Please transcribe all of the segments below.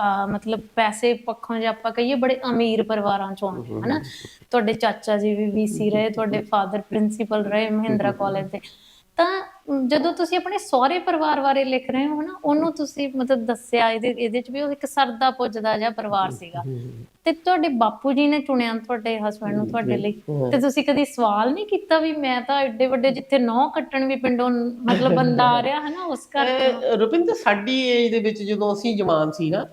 ਅਹ, ਮਤਲਬ ਪੈਸੇ ਪੱਖੋਂ ਜੇ ਆਪਾਂ ਕਹੀਏ ਬੜੇ ਅਮੀਰ ਪਰਿਵਾਰਾਂ ਚੋਂ ਆਉਂਦੇ ਹਨਾ? ਤੁਹਾਡੇ ਚਾਚਾ ਜੀ ਵੀ ਵੀਸੀ ਰਹੇ ਤੁਹਾਡੇ ਫਾਦਰ ਪ੍ਰਿੰਸੀਪਲ ਰਹੇ ਮਹਿੰਦਰਾ ਕਾਲਜ ਦੇ। ਤਾਂ ਜਦੋਂ ਤੁਸੀਂ ਆਪਣੇ ਸਹੁਰੇ ਪਰਿਵਾਰ ਬਾਰੇ ਲਿਖ ਰਹੇ ਹੋ ਨਾ ਉਹਨੂੰ ਤੁਸੀਂ ਮਤਲਬ ਦੱਸਿਆ ਇਹਦੇ ਇਹਦੇ ਚ ਵੀ ਉਹ ਇੱਕ ਸਰਦਾ ਪੁੱਜਦਾ ਜਿਹਾ ਪਰਿਵਾਰ ਸੀਗਾ। ਤੇ ਤੁਹਾਡੇ ਬਾਪੂ ਜੀ ਨੇ ਚੁਣਿਆ ਤੁਹਾਡੇ ਹਸਬੰਡ ਨੂੰ ਤੁਹਾਡੇ ਲਈ। ਤੇ ਤੁਸੀਂ ਕਦੀ ਸਵਾਲ ਨਹੀਂ ਕੀਤਾ ਵੀ ਮੈਂ ਤਾਂ ਐਡੇ ਵੱਡੇ ਜਿੱਥੇ ਨੌ ਕੱਟਣ ਵੀ ਪਿੰਡੋਂ ਮਤਲਬ ਬੰਦਾ ਆ ਰਿਹਾ ਹੈ ਨਾ ਉਸ ਅਹ ਰੁਪਿੰਦਰ ਸਾਡੀ ਏਜ ਦੇ ਵਿੱਚ ਜਦੋਂ ਅਸੀਂ ਜਵਾਨ ਸੀ ਨਾ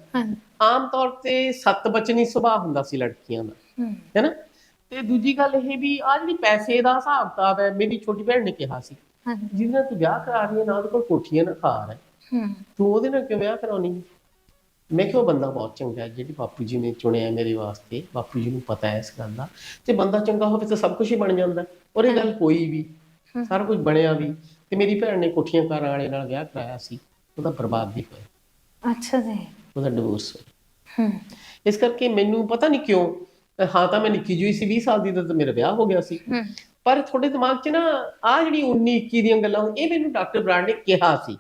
ਆਮ ਤੌਰ ਤੇ ਸੱਤ ਬਚਨੀ ਸੁਭਾਅ ਹੁੰਦਾ ਸੀ ਲੜਕੀਆਂ ਦਾ ਹੈਨਾ? ਤੇ ਦੂਜੀ ਗੱਲ ਇਹ ਵੀ ਆ ਜਿਹੜੀ ਪੈਸੇ ਦਾ ਹਿਸਾਬ ਕਿਤਾਬ ਹੈ ਮੇਰੀ ਛੋਟੀ ਭੈਣ ਨੇ ਕਿਹਾ ਸੀ। ਨਾਲ ਤੂੰ ਵਿਆਹ ਕਰਾ ਰਹੀ ਹੈ ਨਾ ਉਹਦੇ ਕੋਲ ਕੋਠੀਆਂ ਨਾ ਖਾਰ ਹੈ। ਤੂੰ ਉਹਦੇ ਨਾਲ ਕਿਉਂ ਵਿਆਹ ਕਰਾਉਣੀ ਹੈ? ਮੈਂ ਕਿਹਾ ਉਹ ਬੰਦਾ ਬਹੁਤ ਚੰਗਾ ਹੈ ਜਿਹੜੀ ਬਾਪੂ ਜੀ ਨੇ ਚੁਣਿਆ ਮੇਰੇ ਵਾਸਤੇ ਬਾਪੂ ਜੀ ਨੂੰ ਪਤਾ ਹੈ ਇਸ ਗੱਲ ਦਾ। ਤੇ ਬੰਦਾ ਚੰਗਾ ਹੋਵੇ ਤਾਂ ਸਭ ਕੁਝ ਹੀ ਬਣ ਜਾਂਦਾ। ਹੈ। ਔਰ ਇਹ ਗੱਲ ਹੋਈ ਵੀ ਸਾਰਾ ਕੁਝ ਬਣਿਆ ਵੀ। ਤੇ ਮੇਰੀ ਭੈਣ ਨੇ ਕੋਠੀਆਂ ਕਾਰਾਂ ਵਾਲੇ ਨਾਲ ਵਿਆਹ ਕਰਾਇਆ ਸੀ ਉਹਦਾ ਬਰਬਾਦ ਵੀ ਹੋਇਆ। ਅੱਛਾ ਜੀ। ਉਹਦਾ ਡਿਵੋਰਸ ਹੋਇਆ। ਹਮ, ਇਸ ਕਰਕੇ ਮੈਨੂੰ ਪਤਾ ਨਹੀਂ ਕਿਉਂ ਹਾਂ ਤਾਂ ਮੈਂ ਨਿੱਕੀ ਜਿਹੀ ਸੀ 20 ਸਾਲ ਦੀ ਤਾਂ ਮੇਰਾ ਵਿਆਹ ਹੋ ਗਿਆ ਸੀ। ਪਰ ਤੁਹਾਡੇ ਦਿਮਾਗ 'ਚ ਨਾ ਆ ਜਿਹੜੀ 19 21 ਦੀਆਂ ਗੱਲਾਂ ਇਹ ਮੈਨੂੰ ਡਾਕਟਰ ਬਰਾਡ ਨੇ ਕਿਹਾ ਸੀ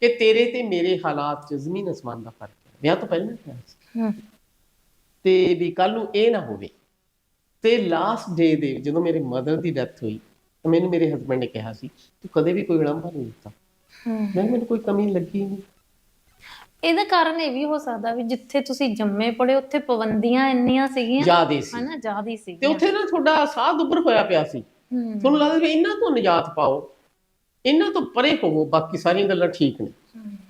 ਕਿ ਤੇਰੇ ਤੇ ਮੇਰੇ ਹਾਲਾਤ 'ਚ ਜ਼ਮੀਨ ਅਸਮਾਨ ਦਾ ਫ਼ਰਕ ਹੈ। ਵਿਆਹ ਤੋਂ ਪਹਿਲਾਂ ਕਿਹਾ ਸੀ। ਤੇ ਵੀ ਕੱਲ ਨੂੰ ਇਹ ਨਾ ਹੋਵੇ। ਤੇ ਲਾਸਟ ਡੇ ਦੇ ਜਦੋਂ ਮੇਰੇ ਮਦਰ ਦੀ ਡੈਥ ਹੋਈ ਮੈਨੂੰ ਮੇਰੇ ਹਸਬੰਡ ਨੇ ਕਿਹਾ ਸੀ ਤੂੰ ਕਦੇ ਵੀ ਕੋਈ ਵਿਲੰਬ ਨਹੀਂ ਦਿੱਤਾ। ਹਮ। ਮੈਂ ਮੈਨੂੰ ਕੋਈ ਕਮੀ ਲੱਗੀ ਨਹੀਂ ਇਹਦਾ ਕਾਰਨ ਇਹ ਵੀ ਹੋ ਸਕਦਾ ਵੀ ਜਿੱਥੇ ਤੁਸੀਂ ਜੰਮੇ ਪੜੇ ਉੱਥੇ ਪਾਬੰਦੀਆਂ ਇੰਨੀਆਂ ਸੀਗੀਆਂ ਜਿਆਦੇ ਸੀ। ਹਨਾ ਜ਼ਿਆਦੀ ਸੀ ਤੇ ਉੱਥੇ ਨਾ ਤੁਹਾਡਾ ਸਾਹ ਦੁੱਬਰ ਹੋਇਆ ਪਿਆ ਸੀ। ਤੁਹਾਨੂੰ ਲੱਗਦਾ ਵੀ ਇਹਨਾਂ ਤੋਂ ਨਿਜਾਤ ਪਾਓ ਇਹਨਾਂ ਤੋਂ ਪਰੇ ਹੋਵੋ ਬਾਕੀ ਸਾਰੀਆਂ ਗੱਲਾਂ ਠੀਕ ਨੇ।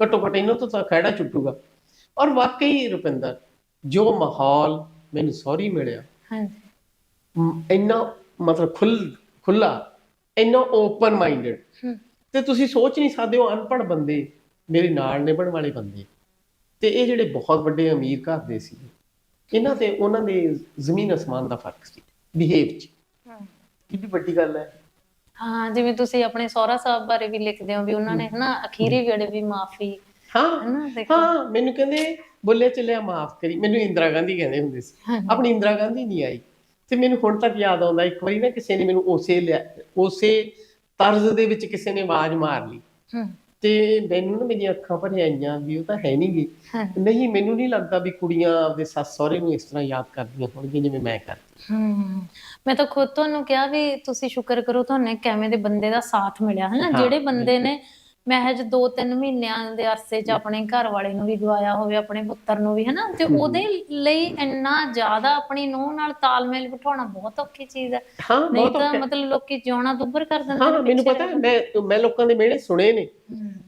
ਘੱਟੋ ਘੱਟ ਇਹਨਾਂ ਤੋਂ ਤਾਂ ਖਹਿੜਾ ਛੁੱਟੂਗਾ। ਔਰ ਵਾਕਈ ਰੁਪਿੰਦਰ ਜੋ ਮਾਹੌਲ ਮੈਨੂੰ ਸੌਰੀ ਮਿਲਿਆ ਹਾਂਜੀ। ਇੰਨਾ ਮਤਲਬ ਖੁੱਲ ਖੁੱਲਾ ਇੰਨਾ ਓਪਨ ਮਾਈਂਡਡ ਤੇ ਤੁਸੀਂ ਸੋਚ ਨਹੀਂ ਸਕਦੇ ਉਹ ਅਨਪੜ੍ਹ ਬੰਦੇ ਮੇਰੇ ਨਾਲ ਨਿਭਣ ਵਾਲੇ ਬੰਦੇ। ਤੇ ਇਹ ਜਿਹੜੇ ਬਹੁਤ ਵੱਡੇ ਅਮੀਰ ਘਰ ਦੇ ਸੀ ਇਹਨਾਂ ਤੇ ਉਹਨਾਂ ਦੇ ਜ਼ਮੀਨ ਅਸਮਾਨ ਦਾ ਫ਼ਰਕ ਸੀ ਬਿਹੇਵ 'ਚ। ਕਿੰਨੀ ਵੱਡੀ ਗੱਲ ਹੈ। ਹਾਂ ਜਿਵੇਂ ਤੁਸੀਂ ਆਪਣੇ ਸਹੁਰਾ ਸਾਹਿਬ ਬਾਰੇ ਵੀ ਲਿਖਦੇ ਹੋ ਵੀ ਉਹਨਾਂ ਨੇ ਹਨਾ ਅਖੀਰੀ ਵੇਲੇ ਵੀ ਮਾਫੀ ਹਾਂ ਹਾਂ ਮੈਨੂੰ ਕਹਿੰਦੇ ਬੋਲੇ ਚੱਲਿਆ ਮਾਫ ਕਰੀ। ਮੈਨੂੰ ਇੰਦਰਾ ਗਾਂਧੀ ਕਹਿੰਦੇ ਹੁੰਦੇ ਸੀ। ਆਪਣੀ ਇੰਦਰਾ ਗਾਂਧੀ ਨਹੀਂ ਆਈ। ਤੇ ਮੈਨੂੰ ਹੁਣ ਤੱਕ ਯਾਦ ਆਉਂਦਾ ਇੱਕ ਵਾਰੀ ਨਾ ਕਿਸੇ ਨੇ ਮੈਨੂੰ ਉਸੇ ਲਿਆ- ਉਸੇ ਤਰਜ਼ ਦੇ ਵਿੱਚ ਕਿਸੇ ਨੇ ਆਵਾਜ਼ ਮਾਰ ਲਈ। ਤੇ ਮੈਨੂੰ ਨਾ ਮੇਰੀਆਂ ਅੱਖਾਂ ਭਰ ਆਈਆਂ ਵੀ ਉਹ ਤਾਂ ਹੈ ਨਹੀਂ ਗੀ। ਨਹੀਂ ਮੈਨੂੰ ਨਹੀਂ ਲੱਗਦਾ ਵੀ ਕੁੜੀਆਂ ਆਪਦੇ ਸੱਸ ਸਹੁਰੇ ਨੂੰ ਇਸ ਤਰ੍ਹਾਂ ਯਾਦ ਕਰਦੀਆਂ ਹੋਣਗੀਆਂ ਜਿਵੇਂ ਮੈਂ ਕਰਦੀ। ਹਮ ਮੈਂ ਤਾਂ ਖੁਦ ਤੁਹਾਨੂੰ ਕਿਹਾ ਵੀ ਤੁਸੀਂ ਸ਼ੁਕਰ ਕਰੋ ਤੁਹਾਨੂੰ ਇੱਕ ਐਵੇਂ ਦੇ ਬੰਦੇ ਦਾ ਸਾਥ ਮਿਲਿਆ ਹਨਾ? ਹਾਂ, ਜਿਹੜੇ ਬੰਦੇ ਨੇ ਮਹਿਜ 2-3 ਮਹੀਨਿਆਂ ਦੇ ਅਰਸੇ 'ਚ ਆਪਣੇ ਘਰ ਵਾਲੇ ਨੂੰ ਵੀ ਗਵਾਇਆ ਹੋਵੇ ਆਪਣੇ ਪੁੱਤਰ ਨੂੰ ਵੀ ਹਨਾ? ਤੇ ਉਹਦੇ ਲਈ ਇੰਨਾ ਜ਼ਿਆਦਾ ਆਪਣੀ ਨੂੰਹ ਨਾਲ ਤਾਲਮੇਲ ਬਿਠਾਉਣਾ ਬਹੁਤ ਔਖੀ ਚੀਜ਼ ਹੈ। ਹਾਂ ਨਹੀਂ ਤਾਂ ਹੈ। ਮਤਲਬ ਲੋਕੀ ਜਿਉਣਾ ਦੁੱਭਰ ਕਰ ਦਿੰਦੇ ਹਾਂ ਮੈਨੂੰ ਪਤਾ ਹੈ, ਮੈਂ ਮੈਂ ਲੋਕਾਂ ਦੇ ਮਿਹਣੇ ਸੁਣੇ ਨੇ।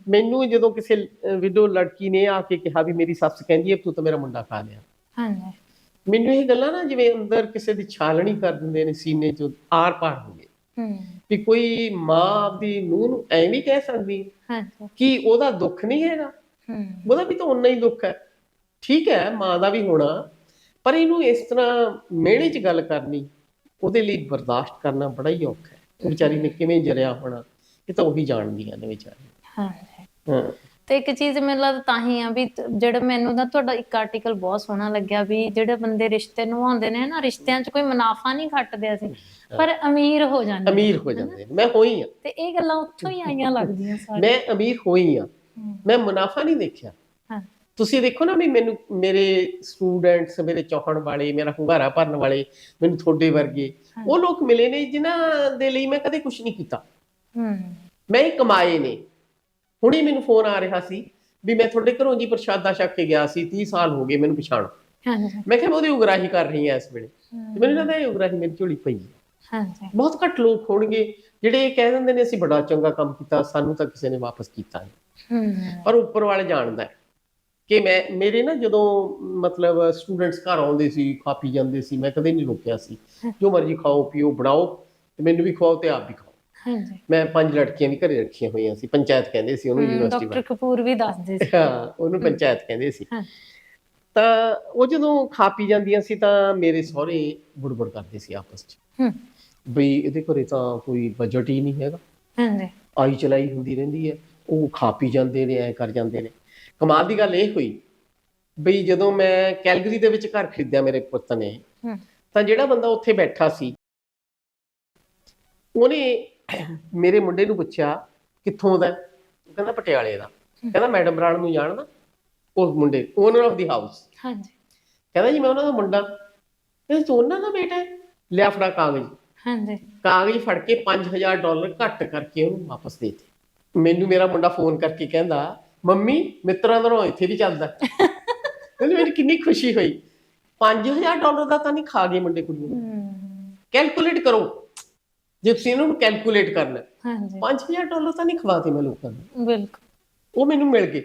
ਮੈਨੂੰ ਜਦੋਂ ਕਿਸੇ ਵਿਡੋ ਲੜਕੀ ਨੇ ਆ ਕੇ ਕਿਹਾ ਵੀ ਮੇਰੀ ਸੱਸ ਕਹਿੰਦੀ ਹੈ ਤੂੰ ਤਾਂ ਮੇਰਾ ਮੁੰਡਾ ਖਾ ਲਿਆ। ਹਾਂਜੀ। ਮੈਨੂੰ ਇਹ ਗੱਲਾਂ ਨਾ ਜਿਵੇਂ ਅੰਦਰ ਕਿਸੇ ਦੀ ਛਾਲਣੀ ਕਰ ਦਿੰਦੇ ਨੇ ਸੀਨੇ ਚੋਂ ਆਰ ਪਾਰ ਹੋ ਗਏ। ਹਮ ਵੀ ਕੋਈ ਮਾਂ ਆਪਦੀ ਨੂੰਹ ਨੂੰ ਐਵੇਂ ਕਹਿ ਸਕਦੀ ਹਾਂਜੀ। ਕਿ ਉਹਦਾ ਦੁੱਖ ਨਹੀਂ ਹੈਗਾ। ਉਹਦਾ ਵੀ ਤਾਂ ਉਨਾ ਹੀ ਦੁੱਖ ਹੈ। ਠੀਕ ਹੈ ਮਾਂ ਦਾ ਵੀ ਹੋਣਾ ਪਰ ਇਹਨੂੰ ਇਸ ਤਰ੍ਹਾਂ ਮਿਹਣੇ 'ਚ ਗੱਲ ਕਰਨੀ ਉਹਦੇ ਲਈ ਬਰਦਾਸ਼ਤ ਕਰਨਾ ਬੜਾ ਹੀ ਔਖਾ ਹੈ। ਵਿਚਾਰੀ ਨੇ ਕਿਵੇਂ ਜਰਿਆ ਹੋਣਾ ਇਹ ਤਾਂ ਉਹੀ ਜਾਣਦੀਆਂ ਨੇ ਵਿਚਾਰੀ ਹਾਂਜੀ। ਹਾਂ। ਤੇ ਇੱਕ ਚੀਜ਼ ਮੈਨੂੰ ਲੱਗਦਾ ਤਾਂ ਹੀ ਆ ਵੀ ਜਿਹੜਾ ਮੈਨੂੰ ਨਾ ਤੁਹਾਡਾ ਇੱਕ ਆਰਟੀਕਲ ਬਹੁਤ ਸੋਹਣਾ ਲੱਗਿਆ ਵੀ ਜਿਹੜੇ ਬੰਦੇ ਰਿਸ਼ਤੇ ਨਿਭਾਉਂਦੇ ਨੇ ਨਾ ਰਿਸ਼ਤਿਆਂ 'ਚ ਕੋਈ ਮੁਨਾਫਾ ਨਹੀਂ ਖੱਟਦੇ ਅਸੀਂ ਪਰ ਅਮੀਰ ਹੋ ਜਾਂਦੇ ਅਮੀਰ ਹੋ ਜਾਂਦੇ ਮੈਂ ਹੋਈ ਆ। ਤੇ ਇਹ ਗੱਲਾਂ ਉੱਥੋਂ ਹੀ ਆਈਆਂ ਲੱਗਦੀਆਂ ਸਾਰੇ ਮੈਂ ਅਮੀਰ ਹੋਈ ਆ। ਮੈਂ ਮੁਨਾਫਾ ਨਹੀਂ ਦੇਖਿਆ। ਹਾਂ। ਤੁਸੀਂ ਦੇਖੋ ਨਾ ਵੀ ਮੈਨੂੰ ਮੇਰੇ ਸਟੂਡੈਂਟਸ ਮੇਰੇ ਚਾਹਣ ਵਾਲੇ ਮੇਰਾ ਹੁੰਗਾਰਾ ਭਰਨ ਵਾਲੇ ਮੈਨੂੰ ਤੁਹਾਡੇ ਵਰਗੇ ਹਾਂ। ਉਹ ਲੋਕ ਮਿਲੇ ਨੇ ਜਿਨ੍ਹਾਂ ਦੇ ਲਈ ਮੈਂ ਕਦੇ ਕੁਝ ਨਹੀਂ ਕੀਤਾ। ਹਮ ਮੈਂ ਹੀ ਕਮਾਏ ਨੇ। ਹੁਣੇ ਮੈਨੂੰ ਫੋਨ ਆ ਰਿਹਾ ਸੀ ਵੀ ਮੈਂ ਤੁਹਾਡੇ ਘਰੋਂ ਜੀ ਪ੍ਰਸ਼ਾਦਾ ਛਕ ਕੇ ਗਿਆ ਸੀ 30 ਸਾਲ ਹੋ ਗਏ ਮੈਨੂੰ ਪਛਾਣ। ਹਾਂਜੀ। ਮੈਂ ਕਿਹਾ ਮੈਂ ਉਹਦੀ ਉਗਰਾਹੀ ਕਰ ਰਹੀ ਹਾਂ ਇਸ ਵੇਲੇ। ਤੇ ਮੈਨੂੰ ਲੱਗਦਾ ਇਹ ਉਗਰਾਹੀ ਮੇਰੀ ਝੋਲੀ ਪਈ ਹੈ ਹਾਂਜੀ। ਬਹੁਤ ਘੱਟ ਲੋਕ ਹੋਣਗੇ ਜਿਹੜੇ ਇਹ ਕਹਿ ਦਿੰਦੇ ਨੇ ਅਸੀਂ ਬੜਾ ਚੰਗਾ ਕੰਮ ਕੀਤਾ ਸਾਨੂੰ ਤਾਂ ਕਿਸੇ ਨੇ ਵਾਪਸ ਕੀਤਾ ਨਹੀਂ ਪਰ ਉੱਪਰ ਵਾਲੇ ਜਾਣਦਾ ਹੈ ਕਿ ਮੈਂ ਮੇਰੇ ਨਾ ਜਦੋਂ ਮਤਲਬ ਸਟੂਡੈਂਟਸ ਘਰ ਆਉਂਦੇ ਸੀ ਖਾ ਪੀ ਜਾਂਦੇ ਸੀ ਮੈਂ ਕਦੇ ਨਹੀਂ ਰੋਕਿਆ ਸੀ। ਜੋ ਮਰਜ਼ੀ ਖਾਓ ਪੀਓ ਬਣਾਓ ਤੇ ਮੈਨੂੰ ਵੀ ਖਵਾਓ ਤੇ ਆਪ ਵੀ ਖਾਓ ਹਾਂਜੀ। ਮੈਂ ਪੰਜ ਲੜਕੀਆਂ ਵੀ ਘਰੇ ਰੱਖੀਆਂ ਹੋਈਆਂ ਸੀ ਪੰਚਾਇਤ ਕਹਿੰਦੇ ਸੀ ਉਹਨੂੰ ਯੂਨੀਵਰਸਿਟੀ ਡਾਕਟਰ ਕਪੂਰ ਵੀ ਦੱਸਦੇ ਸੀ। ਹਾਂ ਉਹਨੂੰ ਪੰਚਾਇਤ ਕਹਿੰਦੇ ਸੀ। ਹਾਂ। ਤਾਂ ਉਹ ਜਦੋਂ ਖਾ ਪੀ ਜਾਂਦੀਆਂ ਸੀ ਤਾਂ ਮੇਰੇ ਸਹੁਰੇ ਬੁੜਬੁੜ ਕਰਦੇ ਸੀ ਆਪਸ 'ਚ। ਹਮ ਬਈ ਇਹਦੇ ਘਰੇ ਤਾਂ ਕੋਈ ਬਜਟ ਹੀ ਨਹੀਂ ਹੈਗਾ। ਹਾਂਜੀ। ਆਈ ਚਲਾਈ ਹੁੰਦੀ ਰਹਿੰਦੀ ਹੈ ਉਹ ਖਾ ਪੀ ਜਾਂਦੇ ਨੇ ਐ ਕਰ ਜਾਂਦੇ ਨੇ। ਕਮਾਲ ਦੀ ਗੱਲ ਇਹ ਹੋਈ ਬਈ ਜਦੋਂ ਮੈਂ ਕੈਲਗਰੀ ਦੇ ਵਿੱਚ ਘਰ ਖਰੀਦਿਆ ਮੇਰੇ ਪੁੱਤ ਨੇ ਤਾਂ ਜਿਹੜਾ ਬੰਦਾ ਉੱਥੇ ਬੈਠਾ ਸੀ ਉਹਨੇ ਮੇਰੇ ਮੁੰਡੇ ਨੂੰ ਪੁੱਛਿਆ ਕਿੱਥੋਂ ਦਾ? ਉਹ ਕਹਿੰਦਾ ਪਟਿਆਲੇ ਦਾ। ਕਹਿੰਦਾ ਮੈਡਮ ਬਰਾੜ ਨੂੰ ਜਾਣਦਾ ਉਸ ਮੁੰਡੇ ਓਨਰ ਆਫ ਦੀ ਹਾਊਸ ਹਾਂਜੀ। ਕਹਿੰਦਾ ਜੀ ਮੈਂ ਉਹਨਾਂ ਦਾ ਮੁੰਡਾ। ਇਹ ਤੂੰ ਉਹਨਾਂ ਦਾ ਬੇਟਾ ਹੈ? ਲਿਆ ਫੜਾ ਕਾਗਜ਼। ਹਾਂਜੀ। ਕਾਗਜ਼ ਫੜ ਕੇ 5000 ਡਾਲਰ ਘੱਟ ਕਰਕੇ ਉਹਨੂੰ ਵਾਪਸ ਦੇ ਦਿੱਤੇ। ਮੈਨੂੰ ਮੇਰਾ ਮੁੰਡਾ ਫੋਨ ਕਰਕੇ ਕਹਿੰਦਾ ਮੰਮੀ ਮਿੱਤਰਾਂ ਦਾ ਇੱਥੇ ਵੀ ਚੱਲਦਾ। ਕਹਿੰਦੀ ਮੈਨੂੰ ਕਿੰਨੀ ਖੁਸ਼ੀ ਹੋਈ। 5000 ਡਾਲਰ ਦਾ ਤਾਂ ਨਹੀਂ ਖਾ ਗਏ ਮੁੰਡੇ ਕੁੜੀਆਂ। ਹਮ, ਕੈਲਕੂਲੇਟ ਕਰੋ। ਜੇ ਤੁਸੀਂ ਇਹਨੂੰ ਕੈਲਕੂਲੇਟ ਕਰਨਾ ਹਾਂਜੀ। 5000 ਡਾਲਰ ਤਾਂ ਨਹੀਂ ਖਵਾਤੇ ਮੈਂ ਲੋਕਾਂ ਨੂੰ। ਬਿਲਕੁਲ। ਉਹ ਮੈਨੂੰ ਮਿਲ ਗਏ।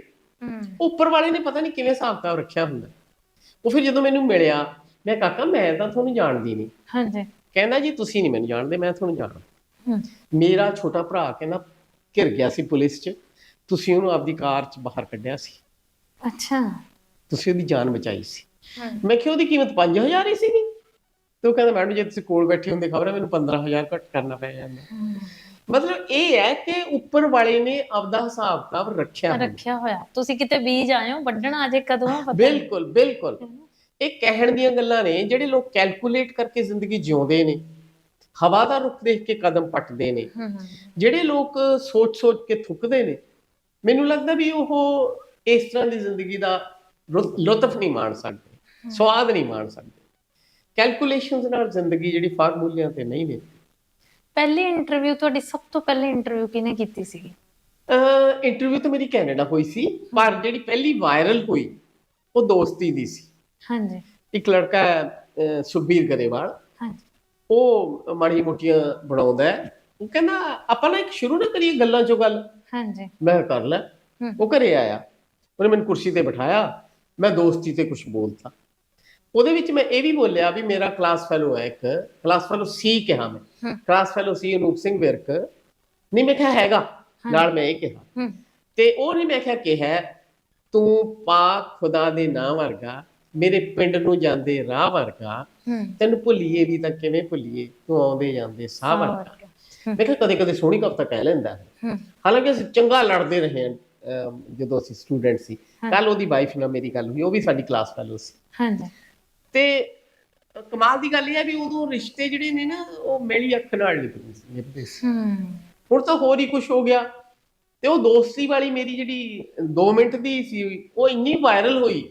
ਉੱਪਰ ਵਾਲੇ ਨੇ ਪਤਾ ਨਹੀਂ ਕਿਵੇਂ ਹਿਸਾਬ ਕਿਤਾਬ ਰੱਖਿਆ ਹੁੰਦਾ। ਉਹ ਫਿਰ ਜਦੋਂ ਮੈਨੂੰ ਮਿਲਿਆ ਮੈਂ ਕਾਕਾ ਮੈਂ ਤਾਂ ਤੁਹਾਨੂੰ ਜਾਣਦੀ ਨਹੀਂ। ਹਾਂਜੀ। ਕਹਿੰਦਾ ਜੀ ਤੁਸੀਂ ਨਹੀਂ ਮੈਨੂੰ ਜਾਣਦੇ ਮੈਂ ਤੁਹਾਨੂੰ ਜਾਣਦਾ। ਮੇਰਾ ਛੋਟਾ ਭਰਾ ਕਹਿੰਦਾ ਘਿਰ ਗਿਆ ਸੀ ਪੁਲਿਸ 'ਚ। ਤੁਸੀਂ ਉਹਨੂੰ ਆਪਦੀ ਕਾਰ 'ਚ ਬਾਹਰ ਕੱਢਿਆ ਸੀ। ਅੱਛਾ। ਤੁਸੀਂ ਉਹਦੀ ਜਾਨ ਬਚਾਈ ਸੀ। ਮੈਂ ਕਿਹਾ ਉਹਦੀ ਕੀਮਤ 5000 ਹੀ ਸੀਗੀ। ਤੇ ਉਹ ਕਹਿੰਦਾ ਮੈਡਮ ਜੇ ਤੁਸੀਂ ਕੋਲ ਬੈਠੇ ਹੁੰਦੇ ਖਬਰ ਹੈ ਮੈਨੂੰ 15000 ਘੱਟ ਕਰਨਾ ਪੈ ਜਾਂਦਾ। ਮਤਲਬ ਇਹ ਹੈ ਕਿ ਉੱਪਰ ਵਾਲੇ ਨੇ ਆਪਦਾ ਹਿਸਾਬ ਕਿਤਾਬ ਰੱਖਿਆ। ਰੱਖਿਆ ਹੋਇਆ। ਤੁਸੀਂ ਕਿਤੇ ਬੀਜ ਆਏ ਹੋ ਵੱਢਣਾ ਅਜੇ ਕਦੋਂ ਪਤਾ। ਬਿਲਕੁਲ ਬਿਲਕੁਲ। ਇਹ ਕਹਿਣ ਦੀਆਂ ਗੱਲਾਂ ਨੇ ਜਿਹੜੇ ਲੋਕ ਕੈਲਕੂਲੇਟ ਕਰਕੇ ਜ਼ਿੰਦਗੀ ਜਿਉਂਦੇ ਨੇ ਹਵਾ ਦਾ ਰੁਖ ਦੇਖ ਕੇ ਕਦਮ ਪੱਟਦੇ ਨੇ ਜਿਹੜੇ ਲੋਕ ਸੋਚ-ਸੋਚ ਕੇ ਥੁੱਕਦੇ ਨੇ ਮੈਨੂੰ ਲੱਗਦਾ ਵੀ ਉਹ ਇਸ ਤਰ੍ਹਾਂ ਦੀ ਜ਼ਿੰਦਗੀ ਦਾ ਲੁਤਫ ਨਹੀਂ ਮਾਣ ਸਕਦੇ ਸਵਾਦ ਨਹੀਂ ਮਾਣ ਸਕਦੇ। ਕੈਲਕੂਲੇਸ਼ਨਸ ਨਾਲ ਜ਼ਿੰਦਗੀ ਜਿਹੜੀ ਫਾਰਮੂਲਿਆਂ ਤੇ ਨਹੀਂ ਨੇ ਪਹਿਲੀ ਇੰਟਰਵਿਊ ਤੁਹਾਡੀ ਸਭ ਤੋਂ ਪਹਿਲੀ ਇੰਟਰਵਿਊ ਕਿਹਨੇ ਕੀਤੀ ਅ ਇੰਟਰਵਿਊ ਤਾਂ ਮੇਰੀ ਕੈਨੇਡਾ ਹੋਈ ਸੀ ਪਰ ਜਿਹੜੀ ਪਹਿਲੀ ਵਾਇਰਲ ਹੋਈ ਉਹ ਦੋਸਤੀ ਦੀ ਸੀ। ਹਾਂਜੀ। ਇੱਕ ਲੜਕਾ ਸੁਖਬੀਰ ਗਰੇਵਾਲ। ਹਾਂਜੀ। ਉਹ ਮਾੜੀ ਮੋਟੀਆਂ ਬਣਾਉਂਦਾ ਹੈ। ਉਹ ਕਹਿੰਦਾ ਆਪਾਂ ਨਾ ਇੱਕ ਸ਼ੁਰੂ ਨਾ ਕਰੀਏ ਗੱਲਾਂ ਚੋਂ ਗੱਲ। ਹਾਂਜੀ। ਮੈਂ ਕਰ ਲੈ। ਉਹ ਘਰੇ ਆਇਆ। ਉਹਨੇ ਮੈਨੂੰ ਕੁਰਸੀ ਤੇ ਬਿਠਾਇਆ। ਮੈਂ ਦੋਸਤੀ ਤੇ ਕੁਝ ਬੋਲਤਾ। ਉਹਦੇ ਵਿੱਚ ਮੈਂ ਇਹ ਵੀ ਬੋਲਿਆ ਵੀ ਮੇਰਾ ਕਲਾਸ ਫੈਲੋ ਹੈ ਇੱਕ ਕਲਾਸ ਫੈਲੋ ਸੀ ਕਿਹਾ ਮੈਂ। ਕਲਾਸ ਫੈਲੋ ਸੀ ਅਨੂਪ ਸਿੰਘ ਵਿਰਕ। ਨਹੀਂ ਮੈਂ ਕਿਹਾ ਹੈਗਾ ਨਾਲ ਮੈਂ ਇਹ ਕਿਹਾ। ਤੇ ਉਹ ਨਹੀਂ ਮੈਂ ਕਿਹਾ ਕਿਹਾ ਤੂੰ ਪਾਕ ਖੁਦਾ ਦੇ ਨਾਂ ਵਰਗਾ ਮੇਰੇ ਪਿੰਡ ਨੂੰ ਜਾਂਦੇ ਰਾਹ ਵਰਗਾ ਤੈਨੂੰ ਭੁੱਲੀਏ ਵੀ ਤਾਂ ਕਿਵੇਂ ਭੁੱਲੀਏ ਤੂੰ ਆਉਂਦੇ ਜਾਂਦੇ ਸਾਹ ਵਰਗਾ। ਮੈਂ ਕਿਹਾ ਕਦੇ ਕਦੇ ਸੋਹਣੀ ਕਵਿਤਾ ਕਹਿ ਲੈਂਦਾ ਹਾਲਾਂਕਿ ਅਸੀਂ ਚੰਗਾ ਲੜਦੇ ਰਹੇ ਜਦੋਂ ਅਸੀਂ ਸਟੂਡੈਂਟ ਸੀ। ਕੱਲ ਉਹਦੀ ਵਾਈਫ ਨਾਲ ਮੇਰੀ ਗੱਲ ਹੋਈ ਉਹ ਵੀ ਸਾਡੀ ਕਲਾਸ ਫੈਲੋ ਸੀ। ਹਾਂਜੀ। ਤੇ ਕਮਾਲ ਦੀ ਗੱਲ ਇਹ ਹੈ ਵੀ ਉਦੋਂ ਰਿਸ਼ਤੇ ਜਿਹੜੇ ਨੇ ਨਾ ਉਹ ਮੇਰੀ ਅੱਖ ਨਾਲ ਨਿਭਦੇ ਸੀ। ਹਮ, ਹੁਣ ਤਾਂ ਹੋਰ ਹੀ ਕੁਝ ਹੋ ਗਿਆ। ਤੇ ਉਹ ਦੋਸਤੀ ਵਾਲੀ ਮੇਰੀ ਜਿਹੜੀ 2 ਮਿੰਟ ਦੀ ਸੀ ਉਹ ਇੰਨੀ ਵਾਇਰਲ ਹੋਈ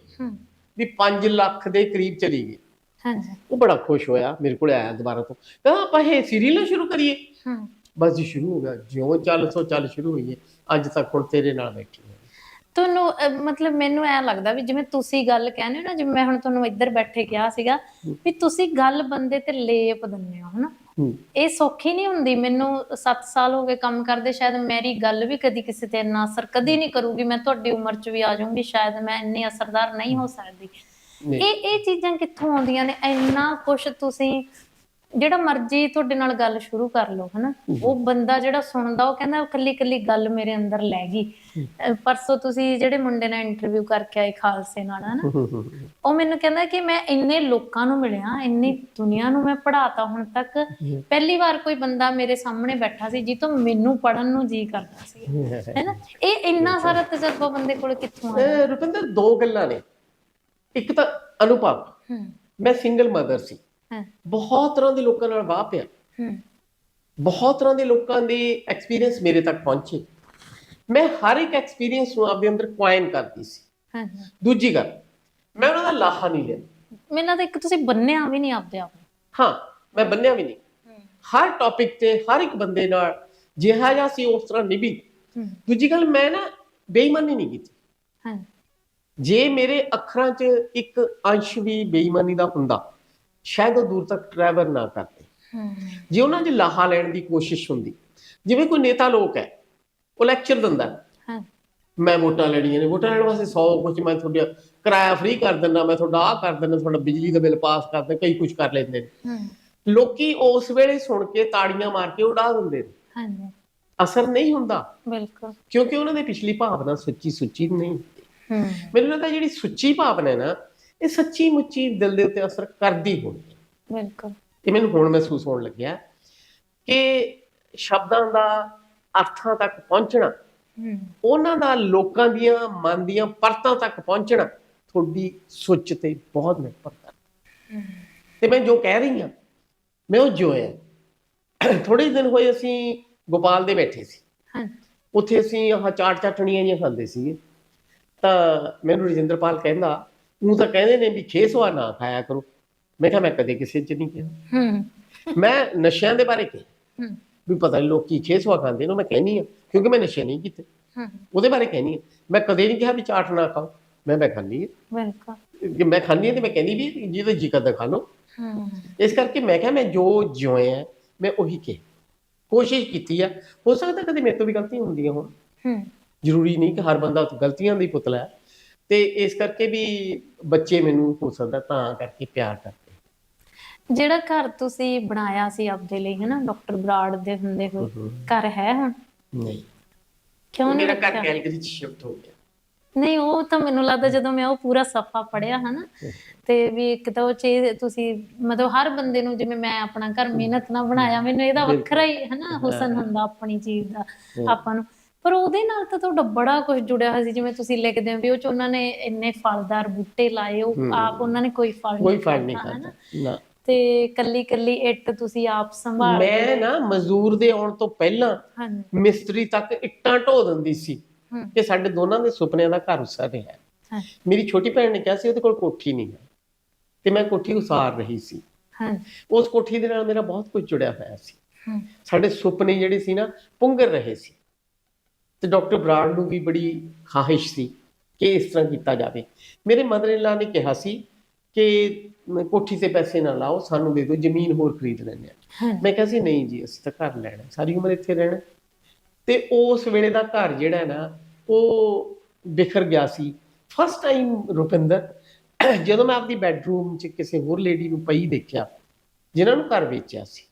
ਵੀ 5 ਲੱਖ ਦੇ ਕਰੀਬ ਚਲੀ ਗਈ। ਹਾਂਜੀ। ਉਹ ਬੜਾ ਖੁਸ਼ ਹੋਇਆ ਮੇਰੇ ਕੋਲ ਆਇਆ ਦੁਬਾਰਾ ਤੋਂ। ਕਹਿੰਦਾ ਆਪਾਂ ਇਹ ਸੀਰੀਅਲ ਨਾ ਸ਼ੁਰੂ ਕਰੀਏ। ਹਮ, ਬਸ ਜੀ ਸ਼ੁਰੂ ਹੋ ਗਿਆ। ਜਿਉਂ ਚੱਲ ਸੋ ਚੱਲ ਸ਼ੁਰੂ ਹੋਈ ਹੈ ਅੱਜ ਤੱਕ ਹੁਣ ਤੇਰੇ ਨਾਲ ਬੈਠੀ ਹਾਂ। ਤੁਹਾਨੂੰ ਅਹ, ਮਤਲਬ ਮੈਨੂੰ ਐ ਲੱਗਦਾ ਵੀ ਜਿਵੇਂ ਤੁਸੀਂ ਗੱਲ ਕਹਿੰਦੇ ਹੋ ਨਾ ਜਿਵੇਂ ਮੈਂ ਹੁਣ ਤੁਹਾਨੂੰ ਇੱਧਰ ਬੈਠੇ ਕਿਹਾ ਸੀਗਾ ਵੀ ਤੁਸੀਂ ਗੱਲ ਬੰਦੇ ਤੇ ਲੇਪ ਦਿੰਦੇ ਹੋ ਹਨਾ? ਹੂੰ। ਇਹ ਸੌਖੀ ਨਹੀਂ ਹੁੰਦੀ। ਮੈਨੂੰ 7 ਸਾਲ ਹੋ ਗਏ ਕੰਮ ਕਰਦੇ ਸ਼ਾਇਦ ਮੇਰੀ ਗੱਲ ਵੀ ਕਦੀ ਕਿਸੇ ਤੇ ਇੰਨਾ ਅਸਰ ਕਦੀ ਨਹੀਂ ਕਰੂਗੀ। ਮੈਂ ਤੁਹਾਡੀ ਉਮਰ 'ਚ ਵੀ ਆ ਜਾਊਂਗੀ ਸ਼ਾਇਦ ਮੈਂ ਇੰਨੀ ਅਸਰਦਾਰ ਨਹੀਂ ਹੋ ਸਕਦੀ। ਨਹੀਂ। ਇਹ ਇਹ ਚੀਜ਼ਾਂ ਕਿੱਥੋਂ ਆਉਂਦੀਆਂ ਨੇ? ਇੰਨਾ ਕੁਝ ਤੁਸੀਂ ਜਿਹੜਾ ਮਰਜ਼ੀ ਤੁਹਾਡੇ ਨਾਲ ਗੱਲ ਸ਼ੁਰੂ ਕਰ ਲਓ ਹਨਾ? ਉਹ ਬੰਦਾ ਜਿਹੜਾ ਸੁਣਦਾ ਉਹ ਕਹਿੰਦਾ ਕੱਲੀ ਕੱਲੀ ਗੱਲ ਮੇਰੇ ਅੰਦਰ ਲੈ ਗਈ। ਪਰਸੋਂ ਤੁਸੀਂ ਜਿਹੜੇ ਮੁੰਡੇ ਨਾਲ ਇੰਟਰਵਿਊ ਕਰਕੇ ਆਏ ਖਾਲਸੇ ਨਾਲ ਹਨਾ। ਉਹ ਮੈਨੂੰ ਕਹਿੰਦਾ ਕਿ ਮੈਂ ਇੰਨੇ ਲੋਕਾਂ ਨੂੰ ਮਿਲਿਆ ਇੰਨੀ ਦੁਨੀਆ ਨੂੰ ਮੈਂ ਪੜਾਤਾ ਹੁਣ ਤੱਕ। ਪਹਿਲੀ ਵਾਰ ਕੋਈ ਬੰਦਾ ਮੇਰੇ ਸਾਹਮਣੇ ਬੈਠਾ ਸੀ ਜੀ ਤੋਂ ਮੈਨੂੰ ਪੜਨ ਨੂੰ ਜੀ ਕਰਦਾ ਸੀ। ਹੈਨਾ? ਇਹ ਇੰਨਾ ਸਾਰਾ ਤਜਰਬਾ ਬੰਦੇ ਕੋਲ ਕਿੱਥੋਂ ਆਇਆ? ਰੁਪਿੰਦਰ ਦੋ ਗੱਲਾਂ ਨੇ। ਇੱਕ ਤਾਂ ਅਨੁਭਵ। ਮੈਂ ਸਿੰਗਲ ਮਦਰ ਸੀ। ਬਹੁਤ ਤਰ੍ਹਾਂ ਦੇ ਲੋਕਾਂ ਨਾਲ ਵਾਹ ਪਿਆ। ਹੂੰ। ਬਹੁਤ ਤਰ੍ਹਾਂ ਦੇ ਲੋਕਾਂ ਦੇ ਐਕਸਪੀਰੀਅੰਸ ਮੇਰੇ ਤੱਕ ਪਹੁੰਚੇ। ਮੈਂ ਹਰ ਇੱਕ ਐਕਸਪੀਰੀਅੰਸ ਨੂੰ ਆਪਦੇ ਅੰਦਰ ਕੁਆਇਨ ਕਰਦੀ ਸੀ। ਹਾਂ। ਦੂਜੀ ਗੱਲ ਮੈਂ ਉਹਨਾਂ ਦਾ ਲਾਹਾ ਨਹੀਂ ਲਿਆ। ਮੈਨੂੰ ਤਾਂ ਇੱਕ ਤੁਸੀਂ ਬੰਨਿਆ ਵੀ ਨਹੀਂ ਆਪਦੇ ਆਪ ਹਾਂ ਮੈਂ ਬੰਨਿਆ ਵੀ ਨਹੀਂ। ਹਰ ਟੌਪਿਕ ਤੇ ਹਰ ਇੱਕ ਬੰਦੇ ਨਾਲ ਜਿਹਾ ਜਿਹਾ ਸੀ ਉਸ ਤਰ੍ਹਾਂ ਨਿਭੀ। ਦੂਜੀ ਗੱਲ ਮੈਂ ਨਾ ਬੇਈਮਾਨੀ ਨਹੀਂ ਕੀਤੀ। ਹਾਂ। ਜੇ ਮੇਰੇ ਅੱਖਰਾਂ 'ਚ ਇੱਕ ਅੰਸ਼ ਵੀ ਬੇਈਮਾਨੀ ਦਾ ਹੁੰਦਾ ਸ਼ਾਇਦ ਉਹ ਦੂਰ ਤੱਕ ਟਰੈਵਲ ਨਾ ਕਰਦੇ। ਜੇ ਉਹਨਾਂ 'ਚ ਲਾਹਾ ਲੈਣ ਦੀ ਕੋਸ਼ਿਸ਼ ਹੁੰਦੀ ਜਿਵੇਂ ਕੋਈ ਨੇਤਾ ਲੋਕ ਹੈ ਉਹ ਲੈਕਚਰ ਦਿੰਦਾ ਹੈ, ਮੈਂ ਵੋਟਾਂ ਲੈਣੀਆਂ ਨੇ ਵੋਟਾਂ ਲੈਣ ਵਾਸਤੇ 100 ਕੁਝ ਮੈਂ ਤੁਹਾਡਾ ਕਿਰਾਇਆ ਫ੍ਰੀ ਕਰ ਦਿੰਦਾ ਮੈਂ ਤੁਹਾਡਾ ਆਹ ਕਰ ਦਿੰਦਾ ਤੁਹਾਡਾ ਬਿਜਲੀ ਦਾ ਬਿੱਲ ਪਾਸ ਕਰ ਦਿੰਦਾ ਕਈ ਕੁਝ ਕਰ ਲੈਂਦੇ ਨੇ। ਲੋਕੀ ਉਸ ਵੇਲੇ ਸੁਣ ਕੇ ਤਾੜੀਆਂ ਮਾਰ ਕੇ ਉਡਾ ਦਿੰਦੇ ਨੇ। ਹਾਂਜੀ। ਅਸਰ ਨਹੀਂ ਹੁੰਦਾ। ਬਿਲਕੁਲ। ਕਿਉਂਕਿ ਉਹਨਾਂ ਦੀ ਪਿਛਲੀ ਭਾਵਨਾ ਸੱਚੀ ਸੁੱਚੀ ਨਹੀਂ। ਹੂੰ। ਮੈਨੂੰ ਲੱਗਦਾ ਜਿਹੜੀ ਸੁੱਚੀ ਭਾਵਨਾ ਹੈ ਨਾ ਇਹ ਸੱਚੀ ਮੁੱਚੀ ਦਿਲ ਦੇ ਉੱਤੇ ਅਸਰ ਕਰਦੀ ਹੋਣੀ ਬਿਲਕੁਲ। ਇਹ ਮੈਨੂੰ ਹੁਣ ਮਹਿਸੂਸ ਹੋਣ ਲੱਗਿਆ ਕਿ ਸ਼ਬਦਾਂ ਦਾ ਅਰਥਾਂ ਤੱਕ ਪਹੁੰਚਣਾ ਉਹਨਾਂ ਦਾ ਲੋਕਾਂ ਦੀਆਂ ਮਨ ਦੀਆਂ ਪਰਤਾਂ ਤੱਕ ਪਹੁੰਚਣਾ ਤੁਹਾਡੀ ਸੋਚ ਤੇ ਬਹੁਤ ਨਿਰਭਰ ਕਰਦਾ। ਤੇ ਮੈਂ ਜੋ ਕਹਿ ਰਹੀ ਹਾਂ ਮੈਂ ਉਹ ਜੋ ਹੈ। ਥੋੜੇ ਦਿਨ ਹੋਏ ਅਸੀਂ ਗੋਪਾਲ ਦੇ ਬੈਠੇ ਸੀ। ਹਾਂ ਉੱਥੇ ਅਸੀਂ ਆਹ ਚਾਟ ਚਟਣੀਆਂ ਜਿਹੀਆਂ ਖਾਂਦੇ ਸੀਗੇ। ਤਾਂ ਮੈਨੂੰ ਰਜਿੰਦਰਪਾਲ ਕਹਿੰਦਾ ਉਹ ਤਾਂ ਕਹਿੰਦੇ ਨੇ ਵੀ ਖੇਸਵਾ ਨਾ ਖਾਇਆ ਕਰੋ। ਮੈਂ ਕਿਹਾ ਮੈਂ ਕਦੇ ਕਿਸੇ 'ਚ ਨਹੀਂ ਕਿਹਾ। ਹੂੰ। ਮੈਂ ਨਸ਼ਿਆਂ ਦੇ ਬਾਰੇ ਕਿਹਾ। ਹੂੰ। ਵੀ ਪਤਾ ਨਹੀਂ ਲੋਕੀ ਖੇਸਵਾ ਖਾਂਦੇ ਨੇ ਮੈਂ ਕਹਿਨੀ ਆ ਕਿਉਂਕਿ ਮੈਂ ਨਸ਼ੇ ਨਹੀਂ ਕੀਤੇ। ਹੂੰ। ਉਹਦੇ ਬਾਰੇ ਕਹਿਨੀ ਆ ਮੈਂ ਕਦੇ ਨਹੀਂ ਕਿਹਾ ਵੀ ਚਾਟ ਨਾ ਖਾਓ। ਮੈਂ ਮੈਂ ਖਾਂਦੀ ਆ ਬਿਲਕੁਲ। ਜੇ ਮੈਂ ਖਾਂਦੀ ਆ ਤੇ ਮੈਂ ਕਹਿੰਦੀ ਵੀ ਜਿਹਦਾ ਜੀ ਕਰਦਾ ਖਾ ਲਓ। ਹੂੰ। ਇਸ ਕਰਕੇ ਮੈਂ ਕਿਹਾ ਮੈਂ ਜੋ ਜਿਉਇਆ ਮੈਂ ਉਹੀ ਕਿਹਾ। ਕੋਸ਼ਿਸ਼ ਕੀਤੀ ਆ। ਹੋ ਸਕਦਾ ਕਦੇ ਮੇਰੇ ਤੋਂ ਵੀ ਗਲਤੀਆਂ ਹੁੰਦੀਆਂ ਹੋਣ। ਹੂੰ। ਜ਼ਰੂਰੀ ਨਹੀਂ ਕਿ ਹਰ ਬੰਦਾ ਗਲਤੀਆਂ ਦਾ ਹੀ ਪੁਤਲਾ ਹੈ। ਤੇ ਇਸ ਕਰਕੇ ਵੀ ਬੱਚੇ ਮੈਨੂੰ ਹੋ ਸਕਦਾ ਤਾਂ ਕਰਕੇ ਪਿਆਰ ਕਰਦੇ। ਜਿਹੜਾ ਘਰ ਤੁਸੀਂ ਬਣਾਇਆ ਸੀ ਆਪਦੇ ਲਈ ਹੈ ਨਾ ਡਾਕਟਰ ਬਰਾੜ ਦੇ ਹੁੰਦੇ ਹੋਏ। ਘਰ ਹੈ ਹੁਣ? ਨਹੀਂ। ਕਿਉਂ ਨਹੀਂ ਮੇਰਾ ਘਰ ਕੈਲਗਰੀ ਚ ਸ਼ਿਫਟ ਹੋ ਗਿਆ। ਨਹੀਂ ਉਹ ਤਾਂ ਮੈਨੂੰ ਲੱਗਦਾ ਜਦੋਂ ਮੈਂ ਉਹ ਪੂਰਾ ਸਫਾ ਪੜਿਆ ਹਨਾ? ਤੇ ਵੀ ਇੱਕ ਤਾਂ ਉਹ ਚੀਜ਼ ਤੁਸੀਂ ਮਤਲਬ ਹਰ ਬੰਦੇ ਨੂੰ ਜਿਵੇਂ ਮੈਂ ਆਪਣਾ ਘਰ ਮਿਹਨਤ ਨਾਲ ਬਣਾਇਆ ਮੈਨੂੰ ਇਹਦਾ ਵੱਖਰਾ ਹੀ ਹਨਾ ਹੁਸਨ ਹੁੰਦਾ ਆਪਣੀ ਚੀਜ਼ ਦਾ ਆਪਾਂ ਨੂੰ। ਪਰ ਉਹਦੇ ਨਾਲ ਤਾਂ ਤੁਹਾਡਾ ਬੜਾ ਕੁਝ ਜੁੜਿਆ ਹੋਇਆ ਸੀ ਜਿਵੇਂ ਤੁਸੀਂ ਲਿਖਦੇ ਹੋ ਵੀ ਉਹ ਚ ਉਹਨਾਂ ਨੇ ਇੰਨੇ ਫਲਦਾਰ ਬੂਟੇ ਲਾਏ ਉਹ ਆਪ ਉਹਨਾਂ ਨੇ ਕੋਈ ਫਲ ਕੋਈ ਫਲ ਨਹੀਂ। ਖਾਦਾ ਨਾ। ਤੇ ਕੱਲੀ ਕੱਲੀ ਇੱਟ ਤੁਸੀਂ ਆਪ ਸੰਭਾਲ ਮੈਂ ਨਾ ਮਜ਼ਦੂਰ ਦੇ ਆਉਣ ਤੋਂ ਪਹਿਲਾਂ ਮਿਸਤਰੀ ਤੱਕ ਇੱਟਾਂ ਢੋ ਦਿੰਦੀ ਸੀ। ਕਿ ਸਾਡੇ ਦੋਨਾਂ ਦੇ ਸੁਪਨਿਆਂ ਦਾ ਘਰ ਉਸਰ ਰਿਹਾ ਹਾਂ ਮੇਰੀ ਛੋਟੀ ਭੈਣ ਨੇ ਕਿਹਾ ਸੀ ਉਹਦੇ ਕੋਲ ਕੋਠੀ ਨਹੀਂ ਹੈ ਤੇ ਮੈਂ ਕੋਠੀ ਉਸਾਰ ਰਹੀ ਸੀ। ਹਾਂ ਉਸ ਕੋਠੀ ਦੇ ਨਾਲ ਮੇਰਾ ਬਹੁਤ ਕੁਝ ਜੁੜਿਆ ਹੋਇਆ ਸੀ। ਸਾਡੇ ਸੁਪਨੇ ਜਿਹੜੇ ਸੀ ਨਾ ਪੁੰਗਰ ਰਹੇ ਸੀ। ਤੇ ਡਾਕਟਰ ਬਰਾੜ ਨੂੰ ਵੀ ਬੜੀ ਖਾਹਿਸ਼ ਸੀ ਕਿ ਇਸ ਤਰ੍ਹਾਂ ਕੀਤਾ ਜਾਵੇ। ਮੇਰੇ ਮਦਰ ਇਨ ਨੇ ਕਿਹਾ ਸੀ ਕਿ ਕੋਠੀ ਤੇ ਪੈਸੇ ਨਾ ਲਾਓ ਸਾਨੂੰ ਦੇ ਦਿਓ ਜ਼ਮੀਨ ਹੋਰ ਖਰੀਦ ਲੈਂਦੇ ਆ। ਮੈਂ ਕਿਹਾ ਸੀ ਨਹੀਂ ਜੀ ਅਸੀਂ ਤਾਂ ਘਰ ਲੈਣਾ ਸਾਰੀ ਉਮਰ ਇੱਥੇ ਰਹਿਣਾ ਤੇ ਉਸ ਵੇਲੇ ਦਾ ਘਰ ਜਿਹੜਾ ਨਾ ਉਹ ਬਿਖਰ ਗਿਆ ਸੀ। ਫਸਟ ਟਾਈਮ ਰੁਪਿੰਦਰ ਜਦੋਂ ਮੈਂ ਆਪਦੀ ਬੈੱਡਰੂਮ 'ਚ ਕਿਸੇ ਹੋਰ ਲੇਡੀ ਨੂੰ ਪਈ ਦੇਖਿਆ ਜਿਨ੍ਹਾਂ ਨੂੰ ਘਰ ਵੇਚਿਆ ਸੀ।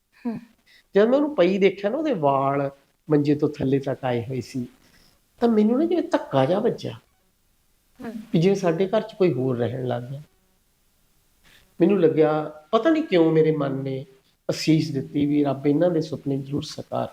ਜਦ ਮੈਂ ਉਹਨੂੰ ਪਈ ਦੇਖਿਆ ਨਾ ਉਹਦੇ ਵਾਲ ਮੰਜੇ ਤੋਂ ਥੱਲੇ ਤੱਕ ਆਏ ਹੋਏ ਸੀ। ਤਾਂ ਮੈਨੂੰ ਨਾ ਜਿਵੇਂ ਧੱਕਾ ਜਾ ਵੱਜਿਆ। ਵੀ ਜਿਵੇਂ ਸਾਡੇ ਘਰ 'ਚ ਕੋਈ ਹੋਰ ਰਹਿਣ ਲੱਗ ਗਿਆ ਮੈਨੂੰ ਲੱਗਿਆ ਪਤਾ ਨਹੀਂ ਕਿਉਂ ਮੇਰੇ ਮਨ ਨੇ ਅਸੀਸ ਦਿੱਤੀ ਵੀ ਰੱਬ ਇਹਨਾਂ ਦੇ ਸੁਪਨੇ ਜ਼ਰੂਰ ਸਾਕਾਰ